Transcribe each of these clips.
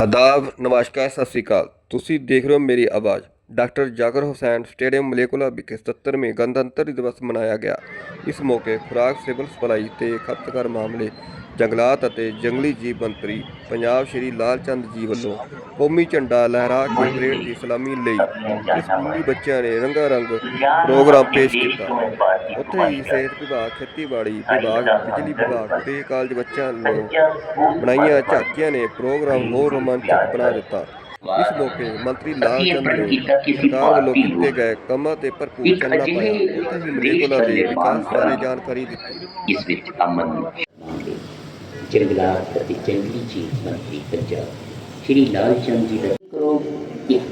ਆਦਾਬ, ਨਮਸਕਾਰ, ਸਤਿ ਸ੍ਰੀ ਅਕਾਲ। ਤੁਸੀਂ ਦੇਖ ਰਹੇ ਹੋ ਮੇਰੀ ਆਵਾਜ਼। ਡਾਕਟਰ ਜਾਗਰ ਹੁਸੈਨ ਸਟੇਡੀਅਮ ਮਲੇਕੁਲਾ ਵਿਖੇ 77ਵੇਂ ਗਣਤੰਤਰ ਦਿਵਸ ਮਨਾਇਆ ਗਿਆ। ਇਸ ਮੌਕੇ ਖੁਰਾਕ, ਸਿਵਲ ਸਪਲਾਈ ਤੇ ਖਪਤਕਾਰ ਮਾਮਲੇ ਜੰਗਲਾਤ ਅਤੇ ਜੰਗਲੀ ਜੀਵ ਮੰਤਰੀ ਪੰਜਾਬ ਸ਼੍ਰੀ ਲਾਲ ਚੰਦ ਜੀ ਵੱਲੋਂ ਕੌਮੀ ਝੰਡਾ ਲਹਿਰਾ ਕੇ ਪਰੇਡ ਦੀ ਸਲਾਮੀ ਲਈ ਸਕੂਲੀ ਬੱਚਿਆਂ ਨੇ ਰੰਗਾ ਰੰਗ ਪ੍ਰੋਗਰਾਮ ਪੇਸ਼ ਕੀਤਾ। ਉੱਥੇ ਹੀ ਸਿਹਤ ਵਿਭਾਗ, ਖੇਤੀਬਾੜੀ ਵਿਭਾਗ, ਬਿਜਲੀ ਵਿਭਾਗ ਤੇ ਕਾਲਜ ਬੱਚਿਆਂ ਵੱਲੋਂ ਬਣਾਈਆਂ ਝਾਕੀਆਂ ਨੇ ਪ੍ਰੋਗਰਾਮ ਹੋਰ ਰੋਮਾਂਚਕ ਬਣਾ ਦਿੱਤਾ। ਇਸ ਮੌਕੇ ਮੰਤਰੀ ਲਾਲ ਚੰਦ ਨੇ ਸਰਕਾਰ ਵੱਲੋਂ ਕੀਤੇ ਗਏ ਕੰਮਾਂ ਤੇ ਭਰਪੂਰ ਚਾਨਣਾ ਪਾਇਆ। ਉੱਥੇ ਹੀ ਮਲੇਕੁਲਾ ਦੇ ਵਿਕਾਸ ਬਾਰੇ ਜਾਣਕਾਰੀ ਦਿੱਤੀ। ਇਸ ਵਿੱਚ ਅਮਨ ਜੰਗਲਾਤ ਅਤੇ ਜੰਗਲੀ ਜੀਵ ਮੰਤਰੀ ਪੰਜਾਬ ਸ਼੍ਰੀ ਲਾਲ ਚੰਦ ਜੀ ਦਾ ਕਰੋੜ ਇੱਕ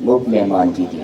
ਮੁੱਖ ਮਹਿਮਾਨ ਜੀ ਦੀ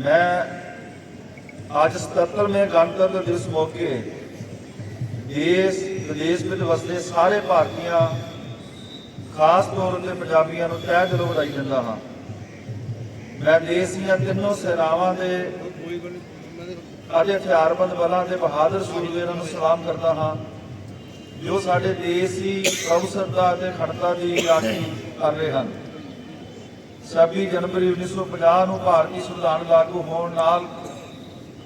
ਮੈਂ ਅੱਜ 77ਵੇਂ ਗਣਤੰਤਰ ਦਿਵਸ ਮੌਕੇ ਦੇਸ਼, ਵਿਦੇਸ਼ ਵਿੱਚ ਵਸਦੇ ਸਾਰੇ ਭਾਰਤੀਆਂ, ਖਾਸ ਤੌਰ ਤੇ ਪੰਜਾਬੀਆਂ ਨੂੰ ਤਹਿ ਦਿਲੋਂ ਵਧਾਈ ਦਿੰਦਾ ਹਾਂ। ਮੈਂ ਦੇਸ਼ ਦੀਆਂ ਤਿੰਨੋਂ ਸੈਨਾਵਾਂ ਦੇ ਅੱਜ ਹਥਿਆਰਬੰਦ ਬਲਾਂ ਦੇ ਬਹਾਦਰ ਸੂਰਵੀਰਾਂ ਨੂੰ ਸਲਾਮ ਕਰਦਾ ਹਾਂ, ਜੋ ਸਾਡੇ ਦੇਸ਼ ਦੀ ਪ੍ਰਭੂਸੱਤਾ ਅਤੇ ਖੜਤਾ ਦੀ ਰਾਖੀ ਕਰ ਰਹੇ ਹਨ। 26 ਜਨਵਰੀ 1950 ਨੂੰ ਭਾਰਤੀ ਸੰਵਿਧਾਨ ਲਾਗੂ ਹੋਣ ਨਾਲ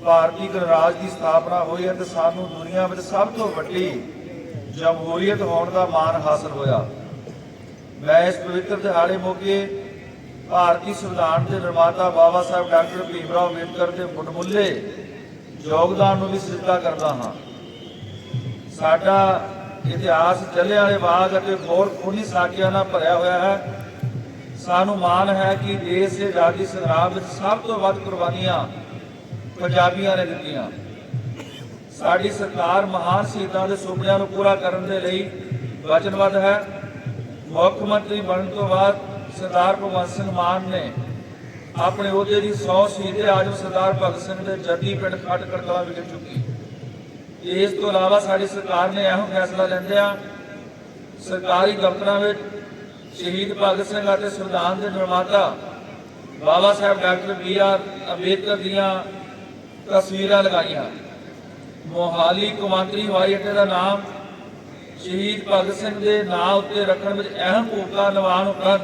ਭਾਰਤੀ ਗਣਰਾਜ ਦੀ ਸਥਾਪਨਾ ਹੋਈ ਅਤੇ ਸਾਨੂੰ ਦੁਨੀਆ ਵਿੱਚ ਸਭ ਤੋਂ ਵੱਡੀ ਜਮਹੂਰੀਅਤ ਹੋਣ ਦਾ ਮਾਣ ਹਾਸਲ ਹੋਇਆ। ਮੈਂ ਇਸ ਪਵਿੱਤਰ ਦਿਹਾੜੇ ਮੌਕੇ ਭਾਰਤੀ ਸੰਵਿਧਾਨ ਦੇ ਨਿਰਮਾਤਾ ਬਾਬਾ ਸਾਹਿਬ ਡਾਕਟਰ ਭੀਮ ਰਾਓ ਅੰਬੇਦਕਰ ਦੇ ਮੁੱਢਮੁੱਲੇ ਯੋਗਦਾਨ ਨੂੰ ਵੀ ਸਿੱਧਾ ਕਰਦਾ ਹਾਂ। ਸਾਡਾ ਇਤਿਹਾਸ ਜਲਿਆਂ ਵਾਲੇ ਬਾਗ ਅਤੇ ਹੋਰ ਖੂਨੀ ਸਾਕਿਆਂ ਨਾਲ ਭਰਿਆ ਹੋਇਆ ਹੈ। ਸਾਨੂੰ ਮਾਣ ਹੈ ਕਿ ਦੇਸ਼ ਦੇ ਆਜ਼ਾਦੀ ਸੰਗਰਾਮ ਵਿੱਚ ਸਭ ਤੋਂ ਵੱਧ ਕੁਰਬਾਨੀਆਂ ਪੰਜਾਬੀਆਂ ਨੇ ਦਿੱਤੀਆਂ। ਸਾਡੀ ਸਰਕਾਰ ਮਹਾਨ ਸ਼ਹੀਦਾਂ ਦੇ ਸੁਪਨਿਆਂ ਨੂੰ ਪੂਰਾ ਕਰਨ ਦੇ ਲਈ ਵਚਨਬੱਧ ਹੈ। ਮੁੱਖ ਮੰਤਰੀ ਬਣਨ ਤੋਂ ਬਾਅਦ ਸਰਦਾਰ ਭਗਵੰਤ ਸਿੰਘ ਮਾਨ ਨੇ ਆਪਣੇ ਅਹੁਦੇ ਦੀ 100 ਸ਼ਹੀਦੇ ਆਜਮ ਸਰਦਾਰ ਭਗਤ ਸਿੰਘ ਦੇ ਜੱਦੀ ਪਿੰਡ ਖੱਟ ਕੜਕਲਾ ਵਿਖੇ ਚੁੱਕੀ। ਇਸ ਤੋਂ ਇਲਾਵਾ ਸਾਡੀ ਸਰਕਾਰ ਨੇ ਇਹੋ ਫੈਸਲਾ ਲੈਂਦਿਆਂ ਸਰਕਾਰੀ ਦਫ਼ਤਰਾਂ ਵਿੱਚ ਸ਼ਹੀਦ ਭਗਤ ਸਿੰਘ ਅਤੇ ਸੰਵਿਧਾਨ ਦੇ ਨਿਰਮਾਤਾ Baba Saheb doctor B R Ambedkar ਦੀਆਂ ਤਸਵੀਰਾਂ ਲਗਾਈਆਂ। ਮੋਹਾਲੀ ਕੌਮਾਂਤਰੀ ਹਵਾਈ ਅੱਡੇ ਦਾ ਨਾਮ ਸ਼ਹੀਦ ਭਗਤ ਸਿੰਘ ਦੇ ਨਾਂ ਉੱਤੇ ਰੱਖਣ ਵਿੱਚ ਅਹਿਮ ਭੂਮਿਕਾ ਨਿਭਾਉਣ ਉਪਰੰਤ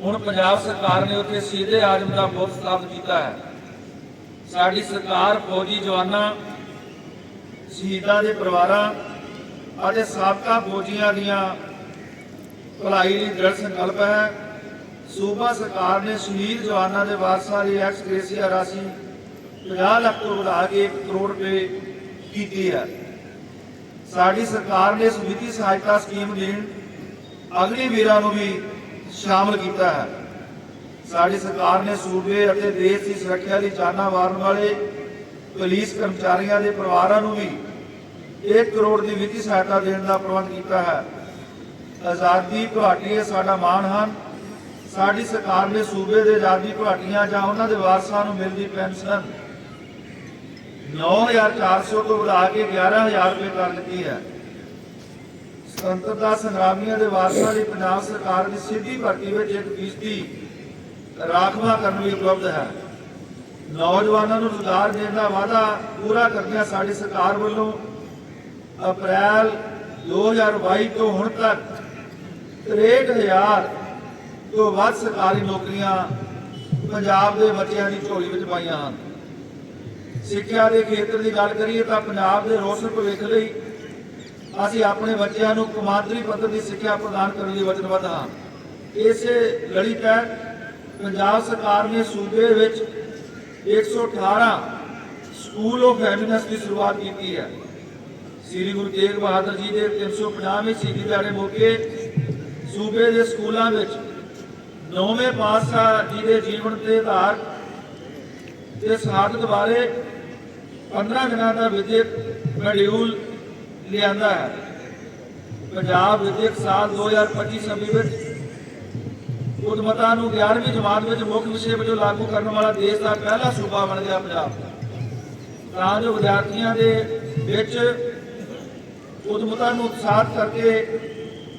ਹੁਣ ਪੰਜਾਬ ਸਰਕਾਰ ਨੇ ਉੱਥੇ ਸਿੱਧੇ ਆਜਮ ਦਾ ਬੁੱਤ ਸਥਾਪਿਤ ਕੀਤਾ ਹੈ। ਸਾਡੀ ਸਰਕਾਰ ਫੌਜੀ ਜਵਾਨਾਂ, ਸ਼ਹੀਦਾਂ ਦੇ ਪਰਿਵਾਰਾਂ ਅਤੇ ਸਾਬਕਾ ਫੌਜੀਆਂ ਦੀਆਂ ਭਲਾਈ ਲਈ ਦ੍ਰਿੜ ਸੰਕਲਪ ਹੈ। ਸੂਬਾ ਸਰਕਾਰ ਨੇ ਸ਼ਹੀਦ ਜਵਾਨਾਂ ਦੇ ਵਾਰਸਾਂ ਲਈ ਐਕਸ ਗ੍ਰੇਸੀਆ ਰਾਸ਼ੀ 50 ਲੱਖ ਤੋਂ ਵਧਾ ਕੇ 1 ਕਰੋੜ ਰੁਪਏ ਕੀਤੀ ਹੈ। ਸਾਡੀ ਸਰਕਾਰ ਨੇ ਇਸ ਵਿੱਤੀ ਸਹਾਇਤਾ ਸਕੀਮ ਦੇਣ ਅਗਨੀ ਵੀਰਾਂ ਨੂੰ ਵੀ ਸ਼ਾਮਲ ਕੀਤਾ ਹੈ। ਸਾਡੀ ਸਰਕਾਰ ਨੇ ਸੂਬੇ ਅਤੇ ਦੇਸ਼ ਦੀ ਸੁਰੱਖਿਆ ਲਈ ਜਾਨਾਂ ਵਾਰਨ ਵਾਲੇ ਪੁਲਿਸ ਕਰਮਚਾਰੀਆਂ ਦੇ ਪਰਿਵਾਰਾਂ ਨੂੰ ਵੀ 1 ਕਰੋੜ ਦੀ ਵਿੱਤੀ ਸਹਾਇਤਾ ਦੇਣ ਦਾ ਪ੍ਰਬੰਧ ਕੀਤਾ ਹੈ। ਆਜ਼ਾਦੀ ਘਾਟੀਏ ਸਾਡਾ ਮਾਣ ਹਨ। ਸਾਡੀ ਸਰਕਾਰ ਨੇ ਸੂਬੇ ਦੇ ਆਜ਼ਾਦੀ ਘਾਟੀਆਂ ਜਾਂ ਉਹਨਾਂ ਦੇ ਵਾਰਸਾਂ ਨੂੰ ਮਿਲਦੀ ਪੈਨਸ਼ਨ 9400 ਤੋਂ ਵਧਾ ਕੇ 11000 ਰੁਪਏ ਕਰ ਦਿੱਤੀ ਹੈ। ਸੁਤੰਤਰਤਾ ਸੰਗਰਾਮੀਆਂ ਦੇ ਵਾਰਸਾਂ ਲਈ ਪੰਜਾਬ ਸਰਕਾਰ ਦੀ ਸਿੱਧੀ ਭਰਤੀ ਵਿੱਚ ਇੱਕ ਫੀਸਦੀ ਰਾਖਵਾ ਕਰਨ ਲਈ ਉਪਲਬਧ ਹੈ। ਨੌਜਵਾਨਾਂ ਨੂੰ ਰੁਜ਼ਗਾਰ ਦੇਣ ਦਾ ਵਾਅਦਾ ਪੂਰਾ ਕਰਦਿਆਂ ਸਾਡੀ ਸਰਕਾਰ ਵੱਲੋਂ ਅਪ੍ਰੈਲ 2022 ਤੋਂ ਹੁਣ ਤੱਕ 63000 ਤੋਂ ਵੱਧ ਸਰਕਾਰੀ ਨੌਕਰੀਆਂ ਪੰਜਾਬ ਦੇ ਬੱਚਿਆਂ ਦੀ ਝੋਲੀ ਵਿੱਚ ਪਾਈਆਂ ਹਨ। ਸਿੱਖਿਆ ਦੇ ਖੇਤਰ ਦੀ ਗੱਲ ਕਰੀਏ ਤਾਂ ਪੰਜਾਬ ਦੇ ਰੋਸ਼ਨ ਭਵਿੱਖ ਲਈ ਅਸੀਂ ਆਪਣੇ ਬੱਚਿਆਂ ਨੂੰ ਕਮਾਂਡਰੀ ਪੱਧਰ ਦੀ ਸਿੱਖਿਆ ਪ੍ਰਦਾਨ ਕਰਨ ਲਈ ਵਚਨਬੱਧ ਹਾਂ। ਇਸੇ ਲੜੀ ਤਹਿਤ ਪੰਜਾਬ ਸਰਕਾਰ ਨੇ ਸੂਬੇ ਵਿੱਚ 118 ਸਕੂਲ ਆਫ ਹੈਮਿਨਸ ਦੀ ਸ਼ੁਰੂਆਤ ਕੀਤੀ ਹੈ। ਸ੍ਰੀ ਗੁਰੂ ਤੇਗ ਬਹਾਦਰ ਜੀ ਦੇ 350ਵੇਂ ਸ਼ਹੀਦੀ ਦਿਹਾੜੇ ਮੌਕੇ ਸੂਬੇ ਦੇ ਸਕੂਲਾਂ ਵਿੱਚ ਨੌਵੇਂ ਪਾਤਸ਼ਾਹ ਜੀ ਦੇ ਜੀਵਨ ਤੇ ਆਧਾਰ ਤੇ ਸ਼ਹਾਦਤ ਬਾਰੇ 15 ਦਿਨਾਂ ਦਾ ਵਿਦਿਅਕ ਮੋਡਿਊਲ ਲਿਆਂਦਾ ਹੈ। ਪੰਜਾਬ ਵਿਦਿਅਕ ਸਾਲ 2025-26 ਵਿੱਚ ਉਦਮਤਾ ਨੂੰ 11ਵੀਂ ਜਮਾਤ ਵਿੱਚ ਮੁੱਖ ਵਿਸ਼ੇ ਵਜੋਂ ਲਾਗੂ ਕਰਨ ਵਾਲਾ ਦੇਸ਼ ਦਾ ਪਹਿਲਾ ਸੂਬਾ ਬਣ ਗਿਆ ਪੰਜਾਬ। ਤਾਂ ਜੋ ਵਿਦਿਆਰਥੀਆਂ ਦੇ ਵਿੱਚ ਉਦਮਤਾ ਨੂੰ ਉਤਸ਼ਾਹਤ ਕਰਕੇ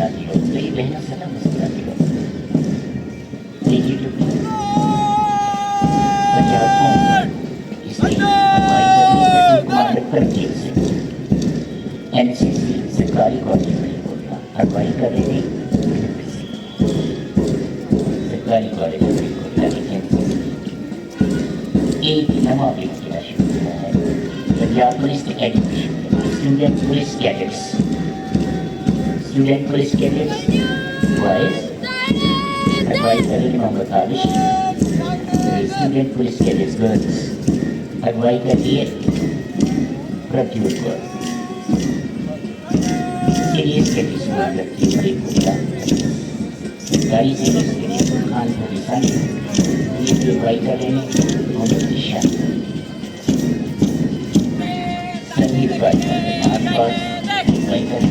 भरी गुजराती हो कई बहनों सदा मुस्कुराती हो तीसरी टुकड़ी पंजाब में इसकी अगुवाई करेंगे पट्टू कमांडर परमजीत सिंह एनसीसी सरकारी कॉलेज फरीदकोट अगुवाई करेंगे सरकारी कॉलेज फरीदकोट यानी एनसीसी एक नवा व्यक्ति शुरू हुआ है Punjab police academy student police cadets student police cadets twice. Advice, I don't remember college. Student police cadets girls. Advice at the end. ಪ್ರತಿಯೊಬ್ಬ ಹಿರಿಯ ಕೆಡಿಸುವ ವ್ಯಕ್ತಿಗಳಿಗೆ ಕೂಡ ದೈಹಿಕರಿಗೆ ಅನುಭವಿಸಲು ಇದು ವೈತರಣೆ ಒಂದು ವಿಷಯ ಸಂಗೀತ ಮಹಾತ್ಮ ವೈತರಣೆ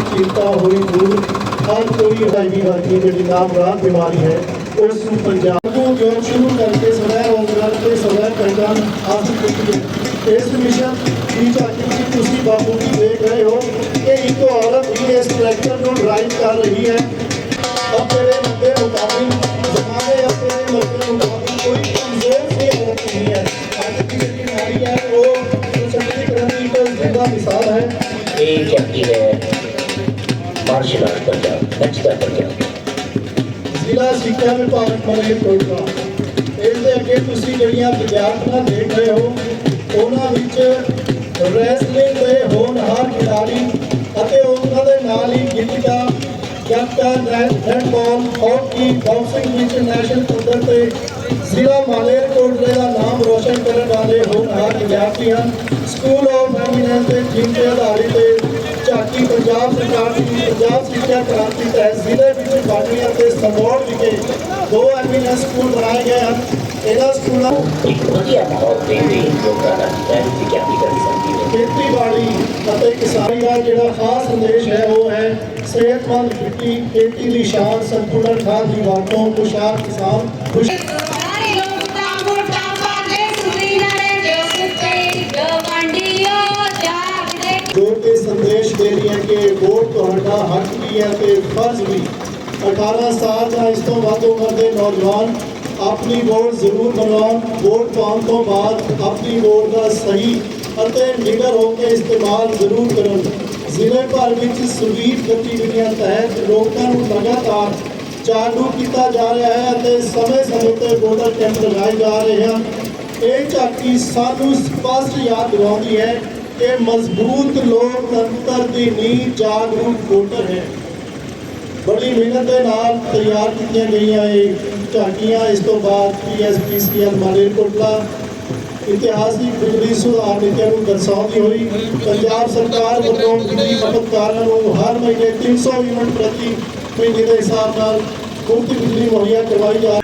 ਇਲਾਜ ਦੀ ਚਿੰਤਾ ਹੋਈ ਦੂਰ ਹਰ ਕੋਈ ਹੈਗੀ ਵਰਗੀ ਜਿਹੜੀ ਨਾਮਰਾਦ ਬਿਮਾਰੀ ਹੈ ਉਸ ਨੂੰ ਪੰਜਾਬ ਨੂੰ ਜੋ ਸ਼ੁਰੂ ਕਰਕੇ ਸਵੈ ਰੋਜ਼ਗਾਰ ਤੇ ਸਵੈ ਪਹਿਚਾਨ ਹਾਸਲ ਕੀਤੀ ਹੈ ਇਸ ਮਿਸ਼ਨ ਦੀ ਝਾਕੀ ਵਿੱਚ ਤੁਸੀਂ ਬਾਪੂ ਜੀ ਦੇਖ ਰਹੇ ਹੋ ਕਿ ਇੱਕ ਔਰਤ ਹੀ ਇਸ ਟਰੈਕਟਰ ਨੂੰ ਡਰਾਈਵ ਕਰ ਰਹੀ ਹੈ ਆਪਣੇ ਮੁੱਦੇ ਮੁਤਾਬਿਕ ਜ਼ਮਾਨੇ ਆਪਣੇ ਮੁੱਦੇ ਮੁਤਾਬਿਕ ਕੋਈ ਕਮਜ਼ੋਰ ਸੀ ਔਰਤ ਨਹੀਂ ਹੈ ਅੱਜ ਦੀ ਜਿਹੜੀ ਨਾਰੀ ਹੈ ਉਹ ਸਸ਼ਕਤੀਕਰਨ ਦੀ ਇੱਕ ਜ਼ਿੰਦਾ ਮਿਸਾਲ ਹੈ ਇਹ ਚੱਕੀ ਹੈ ਮਾਰਸ਼ਲ ਆਰਟ ਪੰਜਾਬ ਨੱਚਦਾ ਪੰਜਾਬ ਜ਼ਿਲ੍ਹਾ ਸਿੱਖਿਆ ਵਿਭਾਗ ਮਲੇਰਕੋਟਲਾ ਇਸ ਦੇ ਅੱਗੇ ਤੁਸੀਂ ਜਿਹੜੀਆਂ ਵਿਦਿਆਰਥੀਆਂ ਦੇਖ ਰਹੇ ਹੋ, ਉਹਨਾਂ ਵਿੱਚ ਰੈਸਲਿੰਗ ਦੇ ਹੋਣਹਾਰ ਖਿਡਾਰੀ ਅਤੇ ਉਹਨਾਂ ਦੇ ਨਾਲ ਹੀ ਗਿੱਟਾ ਕੈਪਟਨ ਹੈਂਡਬਾਲ ਹਾਕੀ, ਬਾਕਸਿੰਗ ਵਿੱਚ ਨੈਸ਼ਨਲ ਪੱਧਰ ਤੇ ਜ਼ਿਲ੍ਹਾ ਮਾਲੇਰਕੋਟਲੇ ਦਾ ਨਾਮ ਰੋਸ਼ਨ ਕਰਨ ਵਾਲੇ ਹੋਣਹਾਰ ਵਿਦਿਆਰਥੀ ਹਨ। ਦੀ ਪੰਜਾਬ ਸਿੱਖਿਆ ਕ੍ਰਾਂਤੀ ਤਹਿਤ ਜ਼ਿਲ੍ਹੇ ਵਿੱਚ ਬਾਟੀਆਂ ਤੇ ਸੰਗੌੜ ਵਿਖੇ ਦੋ ਐਮੀਨੈਂਸ ਸਕੂਲ ਬਣਾਏ ਗਏ ਹਨ। ਇਹਨਾਂ ਸਕੂਲਾਂ ਇੱਕ ਵਧੀਆ ਮਾਹੌਲ ਦੇ ਦੇ ਲੋਕਾਂ ਦਾ ਹੈ ਵਿਗਿਆਨੀ ਕਰ ਸਕਦੀ ਹੈ। ਖੇਤੀਬਾੜੀ ਅਤੇ ਕਿਸਾਨੀ ਦਾ ਜਿਹੜਾ ਖਾਸ ਸੰਦੇਸ਼ ਹੈ ਉਹ ਹੈ ਸਿਹਤਮੰਦ ਖੇਤੀ ਖੇਤੀ ਦੀ ਸ਼ਾਨ ਸੰਤੁਲਨ ਖਾਦ ਦੀ ਵਰਤੋਂ ਖੁਸ਼ਹਾਲ ਕਿਸਾਨ ਖੁਸ਼ ਸੰਦੇਸ਼ ਦੇ ਰਹੀ ਹੈ ਕਿ ਵੋਟ ਤੁਹਾਡਾ ਹੱਕ ਵੀ ਹੈ ਤੇ ਫਰਜ਼ ਵੀ। 18 ਸਾਲ ਜਾਂ ਇਸ ਤੋਂ ਵੱਧ ਉਮਰ ਦੇ ਨੌਜਵਾਨ ਆਪਣੀ ਵੋਟ ਜ਼ਰੂਰ ਬਣਾਉਣ, ਵੋਟ ਪਾਉਣ ਤੋਂ ਬਾਅਦ ਆਪਣੀ ਵੋਟ ਦਾ ਸਹੀ ਅਤੇ ਨਿਡਰ ਹੋ ਕੇ ਇਸਤੇਮਾਲ ਜ਼ਰੂਰ ਕਰਨ। ਜ਼ਿਲ੍ਹੇ ਭਰ ਵਿੱਚ ਸਵੀਪ ਗਤੀਵਿਧੀਆਂ ਤਹਿਤ ਲੋਕਾਂ ਨੂੰ ਲਗਾਤਾਰ ਜਾਗਰੂਕ ਕੀਤਾ ਜਾ ਰਿਹਾ ਹੈ ਅਤੇ ਸਮੇਂ-ਸਮੇਂ ਤੇ ਵੋਟਰ ਕੈਂਪ ਲਗਾਏ ਜਾ ਰਹੇ ਹਨ। ਇਹ ਝਾਕੀ ਸਾਨੂੰ ਸਪਸ਼ਟ ਯਾਦ ਦਿਵਾਉਂਦੀ ਹੈ ਕਿ ਮਜ਼ਬੂਤ ਲੋਕਤੰਤਰ ਦੀ ਨੀਂਹ ਜਾਗਰੂਕ ਵੋਟਰ ਹੈ। ਬੜੀ ਮਿਹਨਤ ਦੇ ਨਾਲ ਤਿਆਰ ਕੀਤੀਆਂ ਗਈਆਂ ਇਹ ਝਾਕੀਆਂ। ਇਸ ਤੋਂ ਬਾਅਦ ਪੀਐਸਪੀਸੀਐਲ ਮਾਲੇਰਕੋਟਲਾ, ਇਤਿਹਾਸਿਕ ਬਿਜਲੀ ਸੁਧਾਰ ਨੀਤੀਆਂ ਨੂੰ ਦਰਸਾਉਂਦੀ ਹੋਈ। ਪੰਜਾਬ ਸਰਕਾਰ ਵੱਲੋਂ ਬਿਜਲੀ ਖਪਤਕਾਰਾਂ ਨੂੰ ਹਰ ਮਹੀਨੇ 300 ਯੂਨਿਟ ਪ੍ਰਤੀ ਮਹੀਨੇ ਦੇ ਹਿਸਾਬ ਨਾਲ ਮੁਫਤ ਬਿਜਲੀ ਮੁਹੱਈਆ ਕਰਵਾਈ ਜਾ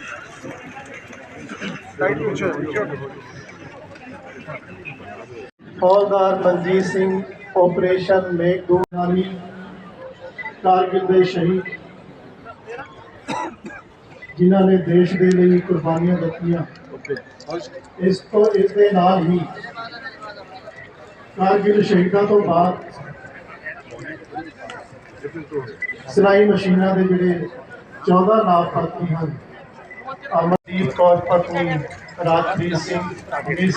ਫੌਜਦਾਰ ਮਨਜੀਤ ਸਿੰਘ ਆਪਰੇਸ਼ਨ ਮੇਘਦੂਤਾਨੀ ਕਾਰਗਿਲ ਦੇ ਸ਼ਹੀਦ, ਜਿਨ੍ਹਾਂ ਨੇ ਦੇਸ਼ ਦੇ ਲਈ ਕੁਰਬਾਨੀਆਂ ਦਿੱਤੀਆਂ। ਇਸ ਤੋਂ, ਇਸ ਦੇ ਨਾਲ ਹੀ ਕਾਰਗਿਲ ਸ਼ਹੀਦਾਂ ਤੋਂ ਬਾਅਦ ਸਿਲਾਈ ਮਸ਼ੀਨਾਂ ਦੇ ਜਿਹੜੇ 14 ਲਾਭਪਾਤਰੀ ਹਨ। ਅਮਰਦੀਪ ਕੌਰ ਪਤਨੀ Rajpreet Singh miss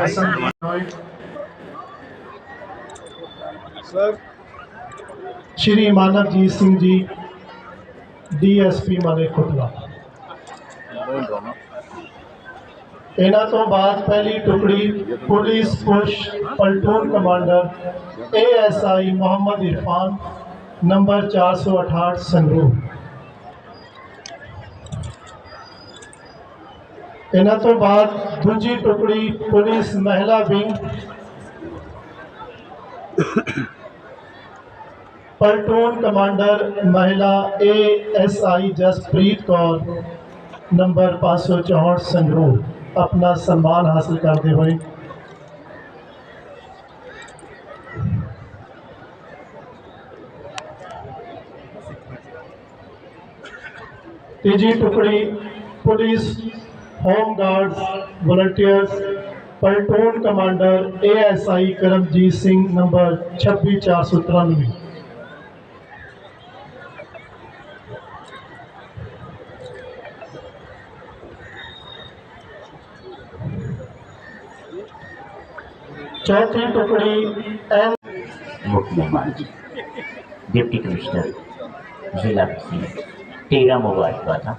Hasan sir Shri Manavjeet Singh ji DSP Malerkotla ਇਹਨਾਂ ਤੋਂ ਬਾਅਦ ਪਹਿਲੀ ਟੁਕੜੀ police push platoon commander ASI Mohammad Irfan number 468 Sangrur. ਇਹਨਾਂ ਤੋਂ ਬਾਅਦ ਦੂਜੀ ਟੁਕੜੀ ਪੁਲਿਸ ਮਹਿਲਾ ਵਿੰਗ ਪਲਟੂਨ ਕਮਾਂਡਰ ਮਹਿਲਾ ਏਐਸਆਈ ਜਸਪ੍ਰੀਤ ਕੌਰ ਨੰਬਰ 564 ਸੰਗਰੂਰ ਆਪਣਾ ਸਨਮਾਨ home guards volunteers platoon commander A S I Karam ji Singh number چھبیس چار سو ترانوے چوتھی ٹکڑی این ایم مکمان جی ڈپٹی کمشنر ضلع تیرہ موبائل ہوا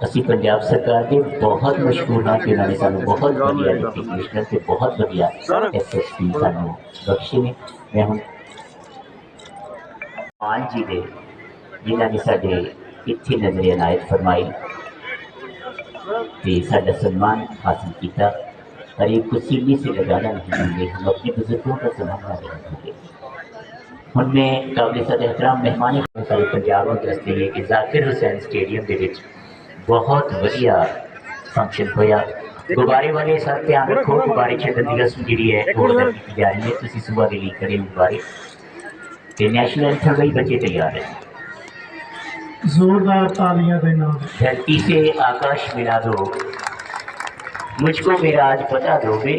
اسی پنجاب سرکار کے بہت مشہور ہاں کہ انہوں نے سو بہتر بہت ودیا ایس ایس پی سانو بخشی میں ہوں۔ مان جی دے جنہ نے سارے کتنے نظریا عنایت فرمائی۔ جی، پہ ساڑا سلمان حاصل کیتا۔ اور یہ کسی بھی سر ادا نہیں ہوں گے ہم اپنے بزرگوں کا سلام سمانے ہوں میں احترام مہمانی کو سارے پنجاب اور دستے ہیں کہ ذاکر حسین اسٹیڈیئم کے بہت ودیا فنکشن ہویا۔ ਗੁਬਾਰੇ والے ساتھ ਧਿਆਨ ਰੱਖੋ ਗੁਬਾਰੇ ਛੱਡਣ ਦੀ ਰਸਮ ਜਿਹੜੀ ہے ਉਹ در کی ਤਿਆਰੀ ہے۔ تسی صبح کے لیے کریں ਗੁਬਾਰੇ کہ نیشنل انتھر ਲਈ بچے تیار ਹੈ زوردار تالیاں دینا دھرتی سے آکاش ملا دو مجھ کو میرا آج پتا دو۔ میرے